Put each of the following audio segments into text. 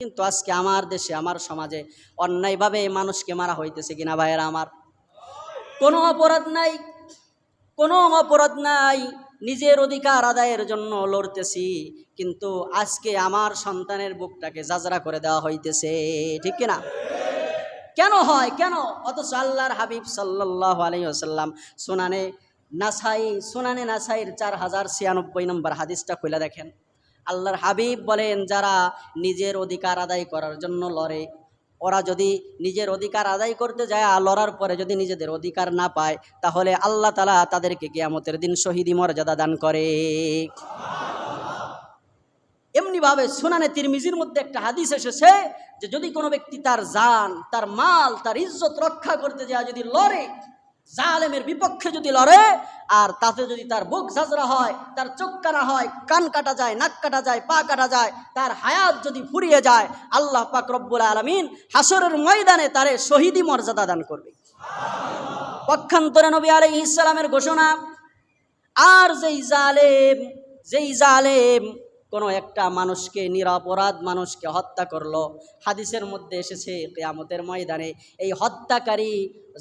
কিন্তু আজকে আমার দেশে, আমার সমাজে অন্যায়ভাবে মানুষকে মারা হইতেছে কিনা ভাইয়েরা আমার? কোনো অপরাধ নাই, কোনো অপরাধ নাই, নিজের অধিকার আদায়ের জন্য লড়তেছি, কিন্তু আজকে আমার সন্তানের বুকটাকে জাজরা করে দেওয়া হইতেছে, ঠিক কিনা? কেন হয়, কেন? অথচ আল্লাহর হাবিব সাল্লাহ আলহিহাসাল্লাম সোনানে নাসাই, সোনানে নাসাইয়ের চার হাজার ছিয়ানব্বই নম্বর হাদিসটা খুলে দেখেন। আল্লাহর হাবিব বলেন, যারা নিজের অধিকার আদায় করার জন্য লড়ে, ওরা যদি নিজের অধিকার আদায় করতে যায় লড়ার পরে যদি নিজেদের অধিকার না পায়, তাহলে আল্লাহ তালা তাদেরকে কিয়ামতের দিন শহীদি মর্যাদা দান করে। এমনিভাবে সুনানে তিরমিজির মধ্যে একটা হাদিস এসেছে যে যদি কোনো ব্যক্তি তার জান, তার মাল, তার ইজ্জত রক্ষা করতে যায়, যদি লড়ে জালেমের বিপক্ষে যদি লড়ে, আর তাতে যদি তার বুক ঝাঁঝরা হয়, তার চোখ কাটা হয়, কান কাটা যায়, নাক কাটা যায়, পা কাটা যায়, তার হায়াত যদি ফুরিয়ে যায়, আল্লাহ পাক রব্বুল আলমিন হাসরের ময়দানে তারে শহীদি মর্যাদা দান করবে। পক্ষান্তরে নবী আলাই ইসলামের ঘোষণা, আর যেই জালেম যেই জালেম কোনো একটা মানুষকে, নিরাপরাধ মানুষকে হত্যা করল। হাদিসের মধ্যে এসেছে কেয়ামতের ময়দানে, এই হত্যাকারী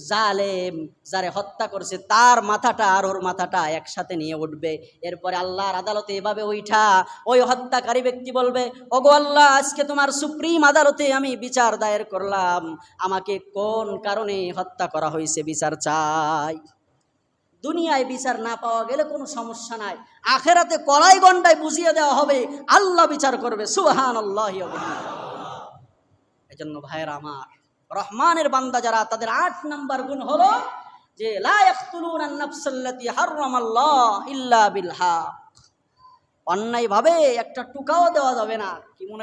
জালেম যারে হত্যা করছে, তার মাথাটা আর ওর মাথাটা একসাথে নিয়ে উঠবে। এরপরে আল্লাহর আদালতে এভাবে ওইঠা ওই হত্যাকারী ব্যক্তি বলবে, ওগো আল্লাহ, আজকে তোমার সুপ্রিম আদালতে আমি বিচার দায়ের করলাম। আমাকে কোন কারণে হত্যা করা হয়েছে? বিচার চাই। দুনিয়ায় বিচার না পাওয়া গেলে কোনো সমস্যা নাই। আখেরাতে কলাই গন্ডায় বুঝিয়ে দেওয়া হবে, আল্লাহ বিচার করবে সুহান আল্লাহ এই জন্য ভাইয়ের আমার, রহমানের বান্দা যারা, তাদের আট নাম্বার গুণ হলো যে অন্যায়ভাবে একটা টুকাও দেওয়া যাবে না। কি মনে